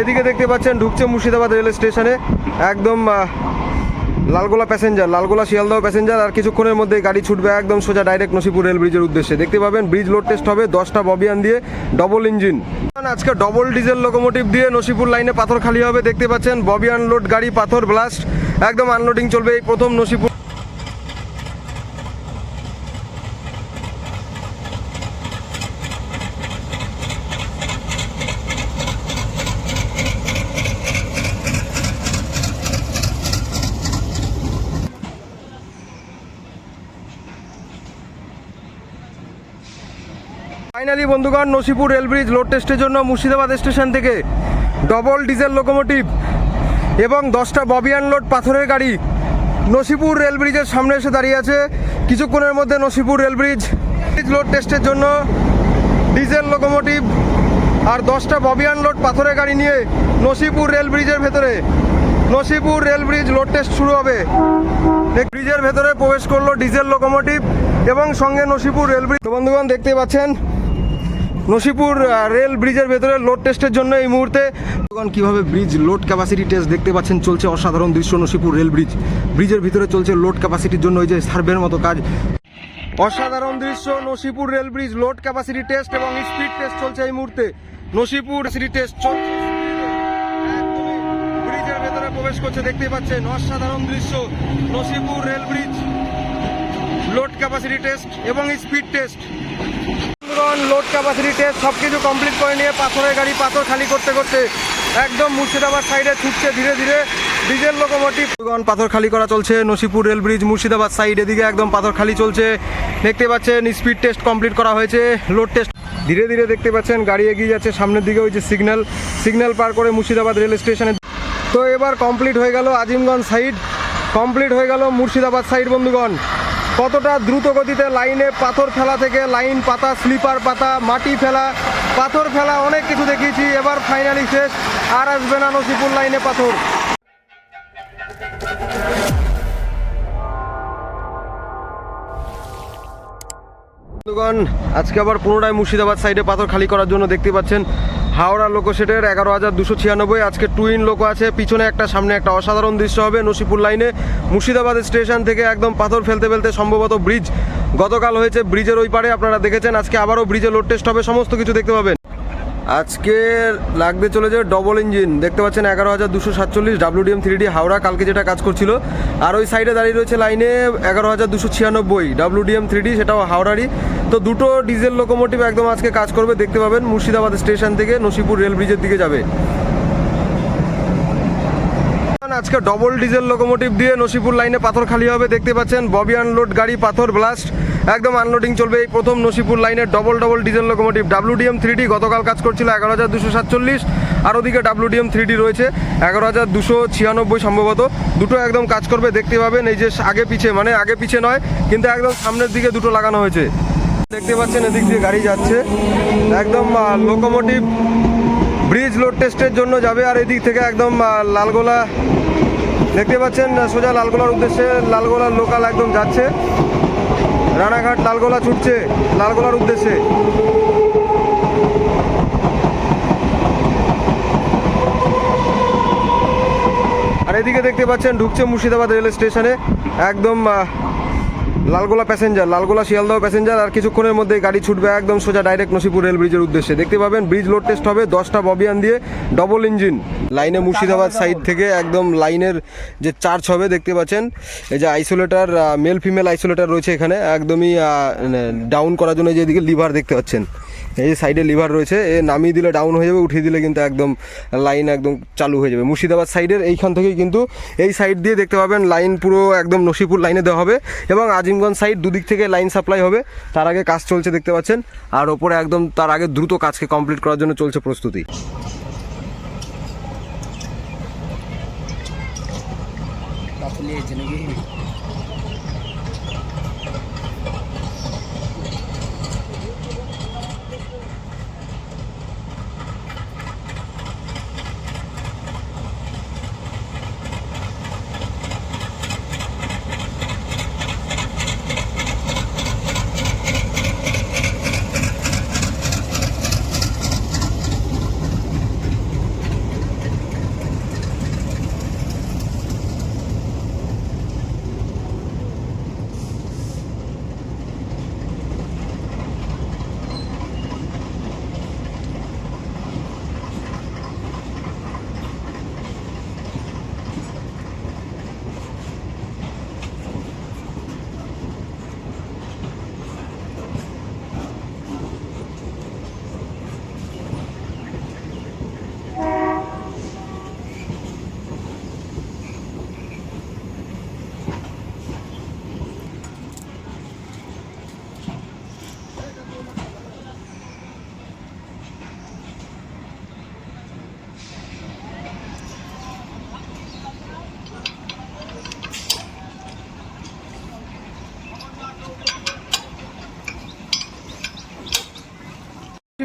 এদিকে দেখতে পাচ্ছেন, ঢুকছে মুর্শিদাবাদ রেল স্টেশনে। একদম লালগোলা প্যাসেঞ্জার, লালগোলা শিয়ালদহ প্যাসেঞ্জার, আর কিছুক্ষণের মধ্যে গাড়ি ছুটবে একদম সোজা ডাইরেক্ট নসিপুর রেল ব্রিজের উদ্দেশ্যে। দেখতে পাবেন, ব্রিজ লোড টেস্ট হবে দশটা ববিয়ান দিয়ে ডবল ইঞ্জিন আজকে ডবল ডিজেল লোকোমোটিভ দিয়ে নসিপুর লাইনে পাথর খালি হবে। দেখতে পাচ্ছেন, ববিয়ান লোড গাড়ি, পাথর ব্লাস্ট একদম আনলোডিং চলবে এই প্রথম নসিপুর ফাইনালি বন্ধুগণ, নসিপুর রেল ব্রিজ লোড টেস্টের জন্য মুর্শিদাবাদ স্টেশন থেকে ডবল ডিজেল লোকোমোটিভ এবং দশটা ববিয়ান লোড পাথরের গাড়ি নসিপুর রেল ব্রিজের সামনে এসে দাঁড়িয়ে আছে। কিছুক্ষণের মধ্যে নসিপুর রেল ব্রিজ লোড টেস্টের জন্য ডিজেল লোকোমোটিভ আর দশটা ববিয়ান লোড পাথরের গাড়ি নিয়ে নসিপুর রেল ব্রিজের ভেতরে। Nasipur rail bridge load test শুরু হবে। ব্রিজের ভেতরে প্রবেশ করল ডিজেল লোকোমোটিভ এবং সঙ্গে নসিপুর রেল ব্রিজ। বন্ধুগণ দেখতে পাচ্ছেন নসিপুর রেল ব্রিজের ভেতরে লোড টেস্টের জন্য এই মুহূর্তে কীভাবে ব্রিজ লোড ক্যাপাসিটি টেস্ট দেখতে পাচ্ছেন, চলছে অসাধারণ দৃশ্য নসিপুর রেল ব্রিজ ব্রিজের ভিতরে চলছে লোড ক্যাপাসিটির জন্য ওই যে সার্ভের মতো কাজ। অসাধারণ দৃশ্য Nasipur rail bridge load capacity test এবং স্পিড টেস্ট চলছে এই মুহূর্তে। নসিপুর সিটি টেস্ট চলছে ব্রিজের ভেতরে প্রবেশ করছে, দেখতে পাচ্ছেন, অসাধারণ দৃশ্য Nasipur rail bridge load capacity test এবং speed test load capacity test সব কিছু কমপ্লিট করে নিয়ে পাথরের গাড়ি পাথর খালি করতে করতে একদম মুর্শিদাবাদ সাইডে ছুটছে ধীরে ধীরে। ডিজেল লোকোমোটিভ পাথর খালি করা চলছে, Nasipur rail bridge Murshidabad side এদিকে একদম পাথর খালি চলছে। দেখতে পাচ্ছেন স্পিড টেস্ট কমপ্লিট করা হয়েছে লোড টেস্ট ধীরে ধীরে দেখতে পাচ্ছেন গাড়ি এগিয়ে যাচ্ছে, সামনের দিকে ওই যে সিগন্যাল সিগন্যাল পার করে মুর্শিদাবাদ রেল স্টেশনে তো এবার কমপ্লিট হয়ে গেল আজিমগঞ্জ সাইড কমপ্লিট হয়ে গেল মুর্শিদাবাদ সাইড বন্ধুগণ। কতটা দ্রুত গতিতে লাইনে পাথর ফেলা থেকে লাইন পাতা, স্লিপার পাতা, মাটি ফেলা, পাথর ফেলা, অনেক কিছু দেখিয়েছি। এবার ফাইনালি শেষ, আর আসবে না নসিপুর লাইনে পাথর। আজকে আবার পুনরায় মুর্শিদাবাদ সাইডে পাথর খালি করার জন্য দেখতে পাচ্ছেন হাওড়া লোকোশেটের এগারো হাজার দুশো ছিয়ানব্বই, আজকে টুইন লোকো আছে। পিছনে একটা, সামনে একটা অসাধারণ দৃশ্য হবে নসিপুর লাইনে মুর্শিদাবাদ স্টেশন থেকে একদম পাথর ফেলতে ফেলতে সম্ভবত ব্রিজ গতকাল হয়েছে ব্রিজের ওই পারে, আপনারা দেখেছেন। আজকে আবারও ব্রিজে লোড টেস্ট হবে, সমস্ত কিছু দেখতে পাবেন। আজকে লাগতে যাবে ডবল ইঞ্জিন দেখতে পাচ্ছেন এগারো হাজার দুশো সাতচল্লিশ ডাব্লিউডিএম থ্রি ডি হাওড়া, কালকে যেটা কাজ করছিল। আর ওই সাইডে দাঁড়িয়ে রয়েছে লাইনে এগারো হাজার দুশো ছিয়ানব্বই ডাব্লিউডিএম থ্রি ডি সেটাও হাওড়ারই। তো দুটো ডিজেল লোকোমোটিভ একদম আজকে কাজ করবে, দেখতে পাবেন, মুর্শিদাবাদ স্টেশন থেকে নসিপুর রেল ব্রিজের দিকে যাবে। আজকে ডবল ডিজেল লোকোমোটিভ দিয়ে নসিপুর লাইনে পাথর খালি হবে। দেখতে পাচ্ছেন ববি আনলোড গাড়ি, পাথর ব্লাস্ট একদম আনলোডিং চলবে এই প্রথম নসিপুর লাইনের double double diesel locomotive WDM three D গতকাল কাজ করছিল এগারো হাজার দুশো সাতচল্লিশ, আর ওদিকে ডাব্লুডিএম থ্রি ডি রয়েছে এগারো হাজার দুশো ছিয়ানব্বই সম্ভবত। দুটো একদম কাজ করবে, দেখতে পাবেন, এই যে আগে পিছে মানে আগে পিছে নয়, কিন্তু একদম সামনের দিকে দুটো লাগানো হয়েছে। দেখতে পাচ্ছেন, এদিক দিয়ে গাড়ি যাচ্ছে। একদম লোকোমোটিভ ব্রিজ লোড টেস্টের জন্য যাবে, আর এদিক থেকে একদম লালগোলা দেখতে পাচ্ছেন, সোজা লালগোলার উদ্দেশ্যে লালগোলার লোকাল একদম যাচ্ছে। রানাঘাট লালগোলা ছুটছে, লালগোলার উদ্দেশ্যে। আর এদিকে দেখতে পাচ্ছেন, ঢুকছে মুর্শিদাবাদ রেল স্টেশনে। একদম লালগোলা প্যাসেঞ্জার, লালগোলা শিয়ালদহ প্যাসেঞ্জার আর কিছুক্ষণের মধ্যে গাড়ি ছুটবে একদম সোজা ডাইরেক্ট নসিপুর রেল ব্রিজের উদ্দেশ্যে। দেখতে পাবেন, ব্রিজ লোড টেস্ট হবে, দশটা ববিয়ান দিয়ে ডবল ইঞ্জিন লাইনে মুর্শিদাবাদ সাইড থেকে একদম লাইনের যে চার্জ হবে, দেখতে পাচ্ছেন, এই যে আইসোলেটার মেল ফিমেল আইসোলেটার রয়েছে এখানে, একদমই ডাউন করার জন্য যেদিকে লিভার দেখতে পাচ্ছেন। এই যে সাইডে লিভার রয়েছে, এ নামিয়ে দিলে ডাউন হয়ে যাবে, উঠিয়ে দিলে কিন্তু একদম লাইন একদম চালু হয়ে যাবে। মুর্শিদাবাদ সাইডের এইখান থেকেই কিন্তু এই সাইড দিয়ে দেখতে পাবেন লাইন পুরো একদম নসিপুর লাইনে দেওয়া হবে এবং আজিমগঞ্জ সাইড দুদিক থেকে লাইন সাপ্লাই হবে। তার আগে কাজ চলছে দেখতে পাচ্ছেন, আর ওপরে একদম তার আগে দ্রুত কাজকে কমপ্লিট করার জন্য চলছে প্রস্তুতি।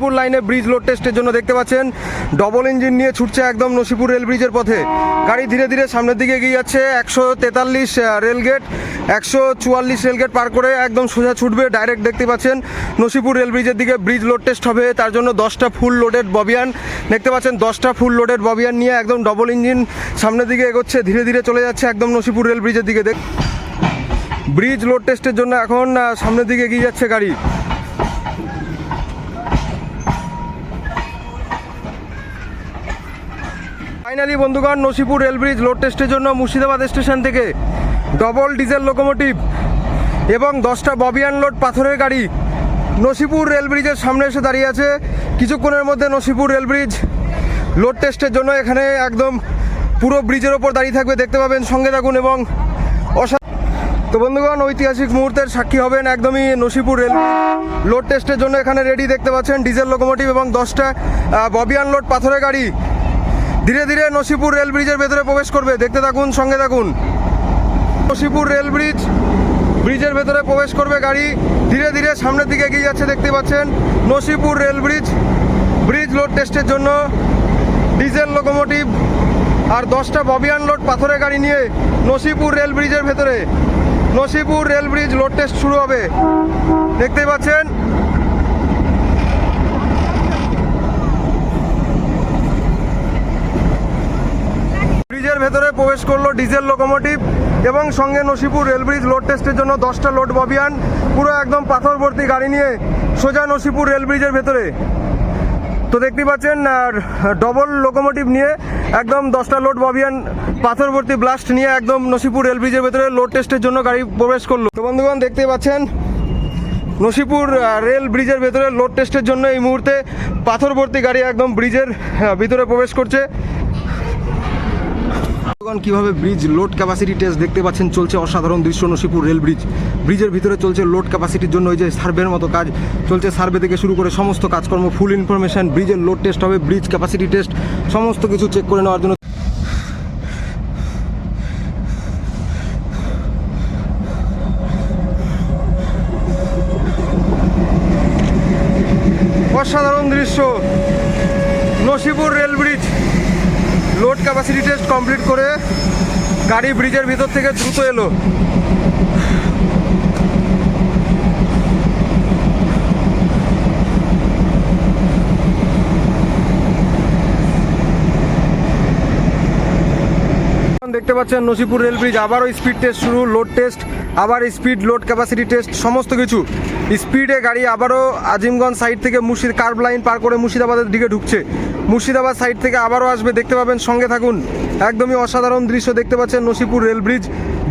নসিপুর লাইনে ব্রিজ লোড টেস্টের জন্য দেখতে পাচ্ছেন। ডবল ইঞ্জিন নিয়ে ছুটছে একদম নসিপুর রেল ব্রিজের পথে। গাড়ি ধীরে ধীরে সামনের দিকে এগিয়ে যাচ্ছে। একশো তেতাল্লিশ রেলগেট একশো চুয়াল্লিশ রেলগেট পার করে একদম সোজা ছুটবে। ডাইরেক্ট দেখতে পাচ্ছেন নসিপুর রেল ব্রিজের দিকে ব্রিজ লোড টেস্ট হবে। তার জন্য দশটা ফুল লোডেড ববিয়ান দেখতে পাচ্ছেন দশটা ফুল লোডেড ববিয়ান নিয়ে একদম ডবল ইঞ্জিন সামনের দিকে এগোচ্ছে। ধীরে ধীরে চলে যাচ্ছে একদম নসিপুর রেল ব্রিজের দিকে। দেখ ব্রিজ লোড টেস্টের জন্য এখন সামনের দিকে এগিয়ে যাচ্ছে গাড়ি। ফাইনালি বন্ধুগণ, নসিপুর রেল ব্রিজ লোড টেস্টের জন্য মুর্শিদাবাদ স্টেশন থেকে ডবল ডিজেল লোকোমোটিভ এবং দশটা ববিয়ান লোড পাথরের গাড়ি নসিপুর রেল ব্রিজের সামনে এসে দাঁড়িয়ে আছে। কিছুক্ষণের মধ্যে নসিপুর রেল ব্রিজ লোড টেস্টের জন্য এখানে একদম পুরো ব্রিজের ওপর দাঁড়িয়ে থাকবে, দেখতে পাবেন সঙ্গে থাকুন এবং অসা তো বন্ধুগণ, ঐতিহাসিক মুহূর্তের সাক্ষী হবেন একদমই নসিপুর রেল লোড টেস্টের জন্য এখানে রেডি দেখতে পাচ্ছেন ডিজেল লোকোমোটিভ এবং দশটা ববিয়ান লোড পাথরের গাড়ি। ধীরে ধীরে নসিপুর রেল ব্রিজের ভেতরে প্রবেশ করবে। দেখতে থাকুন, সঙ্গে থাকুন। নসিপুর রেল ব্রিজ, ব্রিজের ভেতরে প্রবেশ করবে গাড়ি। ধীরে ধীরে সামনের দিকে এগিয়ে যাচ্ছে, দেখতে পাচ্ছেন। Nasipur rail bridge bridge load টেস্টের জন্য ডিজেল লোকোমোটিভ আর দশটা ববিয়ান লোড পাথরের গাড়ি নিয়ে নসিপুর রেল ব্রিজের ভেতরে। Nasipur rail bridge load test শুরু হবে। দেখতে পাচ্ছেন ব্রিজের ভেতরে প্রবেশ করল ডিজেল লোকোমোটিভ এবং সঙ্গে নসিপুর রেল ব্রিজ লোড টেস্টের জন্য দশটা লোড ববিয়ান। পুরো একদম পাথরবর্তী গাড়ি নিয়ে সোজা নসিপুর রেল ব্রিজের ভেতরে। তো দেখতে পাচ্ছেন ডবল লোকোমোটিভ নিয়ে একদম দশটা লোড ববিয়ান পাথরবর্তী ব্লাস্ট নিয়ে একদম নসিপুর রেল ব্রিজের ভেতরে লোড টেস্টের জন্য গাড়ি প্রবেশ করল। তো বন্ধুগণ, দেখতে পাচ্ছেন, নসিপুর রেল ব্রিজের ভেতরে লোড টেস্টের জন্য এই মুহূর্তে পাথরবর্তী গাড়ি একদম ব্রিজের ভিতরে প্রবেশ করছে। কীভাবে ব্রিজ লোড ক্যাপাসিটি টেস্ট দেখতে পাচ্ছেন, চলছে অসাধারণ দৃশ্য নসিপুর রেল ব্রিজ। ব্রিজের ভিতরে চলছে লোড ক্যাপাসিটির জন্য ওই যে সার্ভের মতো কাজ, চলছে সার্ভে থেকে শুরু করে সমস্ত কাজকর্ম ফুল ইনফরমেশন ব্রিজের লোড টেস্ট হবে, ব্রিজ ক্যাপাসিটি টেস্ট সমস্ত কিছু চেক করে নেওয়ার জন্য অসাধারণ দৃশ্য Nasipur rail bridge load capacity test complete করে গাড়ি ব্রিজের ভিতর থেকে দ্রুত এলো। দেখতে পাচ্ছেন নসিপুর রেল ব্রিজ, আবারও স্পিড টেস্ট শুরু লোড টেস্ট আবার স্পিড লোড ক্যাপাসিটি টেস্ট সমস্ত কিছু। স্পিডে গাড়ি আবারও আজিমগঞ্জ সাইড থেকে মুর্শিদ কার্ভ লাইন পার করে মুর্শিদাবাদের দিকে ঢুকছে। মুর্শিদাবাদ সাইড থেকে আবারও আসবে, দেখতে পাবেন সঙ্গে থাকুন। একদমই অসাধারণ দৃশ্য দেখতে পাচ্ছেন নসিপুর রেল ব্রিজ।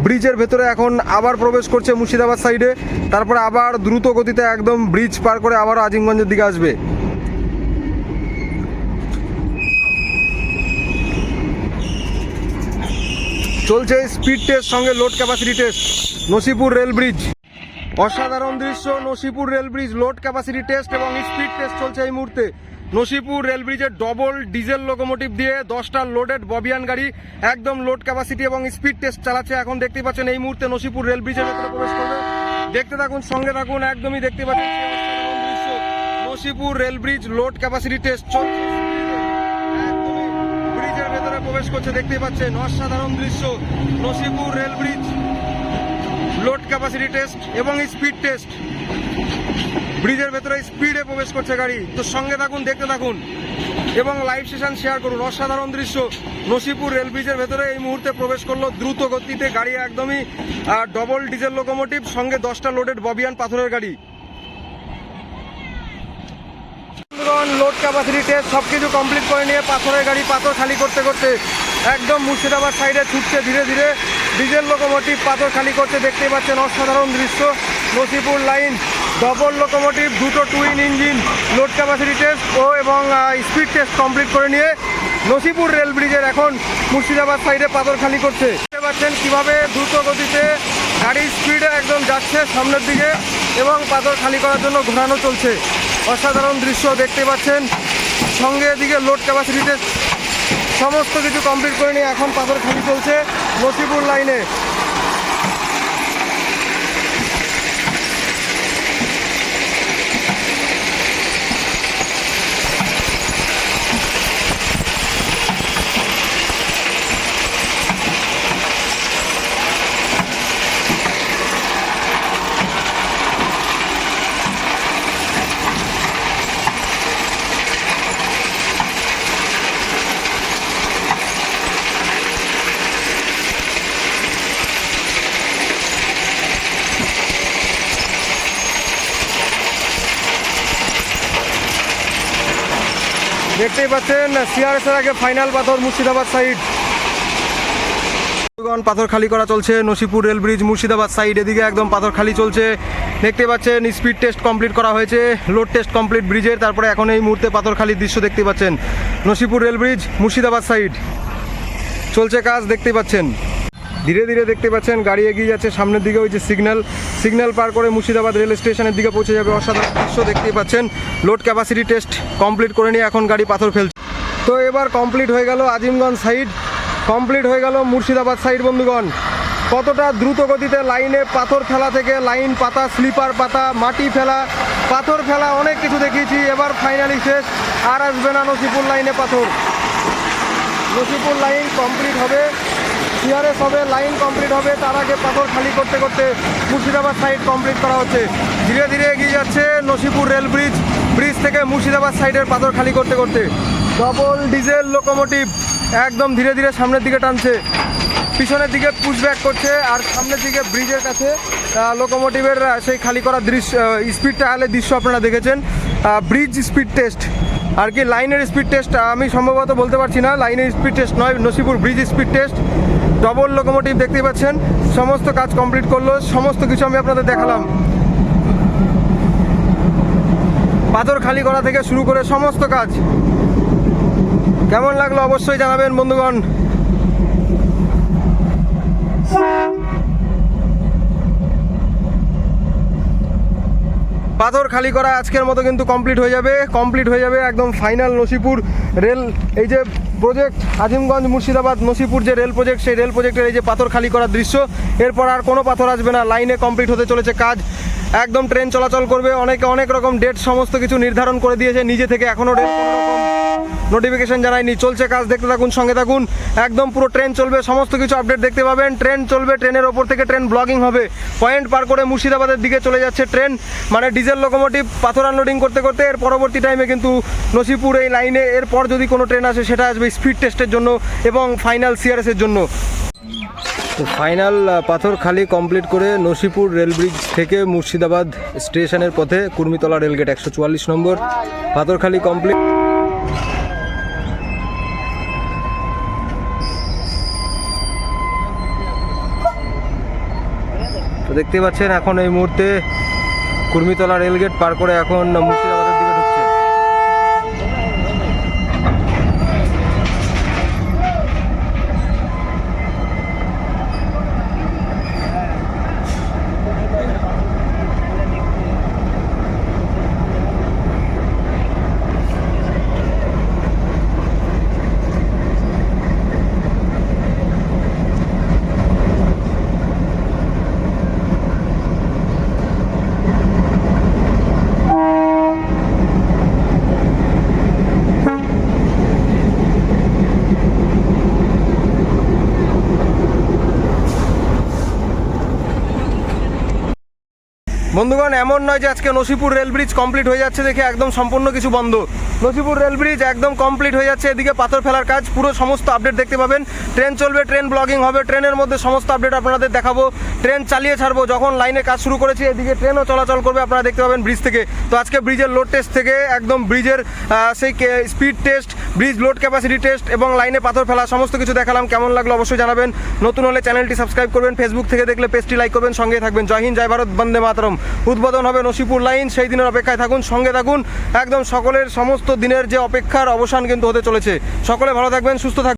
ব্রিজের ভেতরে এখন আবার প্রবেশ করছে মুর্শিদাবাদ সাইডে তারপরে আবার দ্রুত গতিতে একদম ব্রিজ পার করে আবারও আজিমগঞ্জের দিকে আসবে। চলছে স্পিড টেস্ট সঙ্গে load capacity test Nasipur rail bridge অসাধারণ দৃশ্য, Nasipur rail bridge load capacity test এবং স্পিড টেস্ট চলছে এই মুহূর্তে। নসিপুর রেল ব্রিজের ডবল ডিজেল লোকোমোটিভ দিয়ে দশটা লোডেড ববিয়ান গাড়ি একদম লোড ক্যাপাসিটি এবং স্পিড টেস্ট চালাচ্ছে। এখন দেখতে পাচ্ছেন এই মুহূর্তে নসিপুর রেল ব্রিজের ভেতরে প্রবেশ করবে। দেখতে থাকুন, সঙ্গে থাকুন, একদমই দেখতে পাচ্ছেন। Nasipur rail bridge load capacity test চলছে। ব্রিজের প্রবেশ করছে, দেখতেই পাচ্ছেন, অসাধারণ দৃশ্য, Nasipur rail bridge, load capacity test এবং স্পিড টেস্ট ব্রিজের ভেতরে স্পিডে প্রবেশ করছে গাড়ি। তো সঙ্গে থাকুন, দেখতে থাকুন এবং লাইভ সেশন শেয়ার করুন। অসাধারণ দৃশ্য, নসিপুর রেল ব্রিজের ভেতরে এই মুহূর্তে প্রবেশ করল দ্রুত গতিতে। গাড়ি একদমই ডবল ডিজেল লোকোমোটিভ সঙ্গে দশটা লোডেড ববিয়ান পাথরের গাড়ি বন্ধুগণ লোড ক্যাপাসিটি টেস্ট সব কিছু কমপ্লিট করে নিয়ে পাথরের গাড়ি, পাথর খালি করতে করতে একদম মুর্শিদাবাদ সাইডে ছুটছে ধীরে ধীরে। ডিজেল লোকোমোটিভ পাথর খালি করতে দেখতেই পাচ্ছেন অসাধারণ দৃশ্য। নসিপুর লাইন ডবল লোকোমোটিভ দুটো twin engine load capacity test ও এবং স্পিড টেস্ট কমপ্লিট করে নিয়ে নসিপুর রেল ব্রিজের এখন মুর্শিদাবাদ সাইডে পাথর খালি করছে। দেখতে পাচ্ছেন কীভাবে দ্রুত গতিতে গাড়ির স্পিডে একদম যাচ্ছে সামনের দিকে এবং পাথর খালি করার জন্য ঘোরানো চলছে। অসাধারণ দৃশ্য দেখতে পাচ্ছেন। সঙ্গে এদিকে লোড ক্যাপাসিটিতে সমস্ত কিছু কমপ্লিট করে নিয়ে এখন পাথর খালি চলছে। নসিপুর লাইনে দেখতেই পাচ্ছেন সিআরএস এর আগে ফাইনাল পাথর মুর্শিদাবাদ সাইড পাথর খালি করা চলছে, Nasipur rail bridge Murshidabad side এদিকে একদম পাথর খালি চলছে। দেখতে পাচ্ছেন স্পিড টেস্ট কমপ্লিট করা হয়েছে লোড টেস্ট কমপ্লিট ব্রিজের তারপরে এখন এই মুহূর্তে পাথর খালির দৃশ্য দেখতে পাচ্ছেন। Nasipur rail bridge Murshidabad side চলছে কাজ, দেখতে পাচ্ছেন। ধীরে ধীরে দেখতে পাচ্ছেন, গাড়ি এগিয়ে যাচ্ছে, সামনের দিকে ওই যে সিগন্যাল সিগন্যাল পার করে মুর্শিদাবাদ রেল স্টেশনের দিকে পৌঁছে যাবে অসাধারণ দৃশ্য দেখতেই পাচ্ছেন। লোড ক্যাপাসিটি টেস্ট কমপ্লিট করে নিয়ে এখন গাড়ি পাথর ফেলছে। তো এবার কমপ্লিট হয়ে গেল আজিমগঞ্জ সাইড কমপ্লিট হয়ে গেল মুর্শিদাবাদ সাইড বন্ধুগণ। কতটা দ্রুত গতিতে লাইনে পাথর ফেলা থেকে লাইন পাতা স্লিপার পাতা, মাটি ফেলা, পাথর ফেলা, অনেক কিছু দেখিয়েছি। এবার ফাইনালি শেষ। আর আসবে না নসিপুর লাইনে পাথর। নসিপুর লাইন কমপ্লিট হবে। সিআরএস হবে, লাইন কমপ্লিট হবে, তার আগে পাথর খালি করতে করতে মুর্শিদাবাদ সাইড কমপ্লিট করা হচ্ছে। ধীরে ধীরে এগিয়ে যাচ্ছে নসিপুর রেল ব্রিজ ব্রিজ থেকে মুর্শিদাবাদ সাইডের পাথর খালি করতে করতে। ডবল ডিজেল লোকোমোটিভ একদম ধীরে ধীরে সামনের দিকে টানছে। পিছনের দিকে পুশব্যাক করছে আর সামনের দিকে ব্রিজের কাছে লোকোমোটিভের সেই খালি করা দৃশ্য স্পিড ট্রায়ালের দৃশ্য আপনারা দেখেছেন। ব্রিজ স্পিড টেস্ট আর কি, লাইনের স্পিড টেস্ট আমি সম্ভবত বলতে পারছি না, লাইনের স্পিড টেস্ট নয়, Nasipur bridge speed test double locomotive দেখতে পাচ্ছেন, সমস্ত কাজ কমপ্লিট করল, সমস্ত কিছু আমি আপনাদের দেখালাম। পাথর খালি করা থেকে শুরু করে সমস্ত কাজ। কেমন লাগল অবশ্যই জানাবেন বন্ধুগণ। পাথর খালি করা আজকের মতো কিন্তু কমপ্লিট হয়ে যাবে কমপ্লিট হয়ে যাবে একদম ফাইনাল নসিপুর রেল এই যে প্রজেক্ট আজিমগঞ্জ মুর্শিদাবাদ নসিপুর যে রেল প্রজেক্ট সেই রেল প্রজেক্টের এই যে পাথর খালি করার দৃশ্য, এরপর আর কোনো পাথর আসবে না লাইনে কমপ্লিট হতে চলেছে কাজ, একদম ট্রেন চলাচল করবে, অনেকে অনেক রকম ডেট সমস্ত কিছু নির্ধারণ করে দিয়েছে, নিজে থেকে এখনও রেল কোনো রকম নোটিফিকেশন জানায়নি। চলছে কাজ, দেখতে থাকুন, সঙ্গে থাকুন। একদম পুরো ট্রেন চলবে, সমস্ত কিছু আপডেট দেখতে পাবেন। ট্রেন চলবে ট্রেনের ওপর থেকে ট্রেন ব্লগিং হবে। পয়েন্ট পার করে মুর্শিদাবাদের দিকে চলে যাচ্ছে ট্রেন মানে ডিজেল লোকোমোটিভ পাথর আনলোডিং করতে করতে এর পরবর্তী টাইমে কিন্তু নসিপুর এই লাইনে এরপর যদি কোনো ট্রেন আসে, সেটা আসবে স্পিড টেস্টের জন্য এবং ফাইনাল সিআরএসের জন্য। তো ফাইনাল পাথর খালি কমপ্লিট করে নসিপুর রেল ব্রিজ থেকে মুর্শিদাবাদ স্টেশনের পথে কুর্মিতলা রেলগেট একশো চুয়াল্লিশ নম্বর। পাথর খালি কমপ্লিট তো দেখতেই পাচ্ছেন এখন এই মুহূর্তে কুর্মিতলা রেলগেট পার করে এখন মুর্শিদাবাদের দিকে ঢুকছে বন্ধুগণ, এমন নয় যে আজকে নসিপুর রেল ব্রিজ কমপ্লিট হয়ে যাচ্ছে দেখে একদম সম্পূর্ণ কিছু বন্ধ। নসিপুর রেল ব্রিজ একদম কমপ্লিট হয়ে যাচ্ছে, এদিকে পাথর ফেলার কাজ, পুরো সমস্ত আপডেট দেখতে পাবেন। ট্রেন চলবে, ট্রেন ব্লগিং হবে, ট্রেনের মধ্যে সমস্ত আপডেট আপনাদের দেখাবো। ট্রেন চালিয়ে ছাড়বো, যখন লাইনে কাজ শুরু করেছি, এদিকে ট্রেনও চলাচল করবে, আপনারা দেখতে পাবেন ব্রিজ থেকে। তো আজকে ব্রিজের লোড টেস্ট থেকে একদম ব্রিজের সেই speed test bridge load capacity test এবং লাইনে পাথর ফেলা, সমস্ত কিছু দেখালাম। কেমন লাগল অবশ্যই জানাবেন। নতুন হলে চ্যানেলটি সাবস্ক্রাইব করবেন ফেসবুক থেকে দেখলে পেজটি লাইক করবেন সঙ্গে থাকবেন। জয় হিন্দ, জয় ভারত, বন্দে মাতরম। উদ্বোধন হবে নসিপুর লাইন, সেই দিনের অপেক্ষায় থাকুন, সঙ্গে থাকুন। একদম সকলের সমস্ত দিনের যে অপেক্ষার অবসান কিন্তু হতে চলেছে। সকলে ভালো থাকবেন, সুস্থ থাকবেন।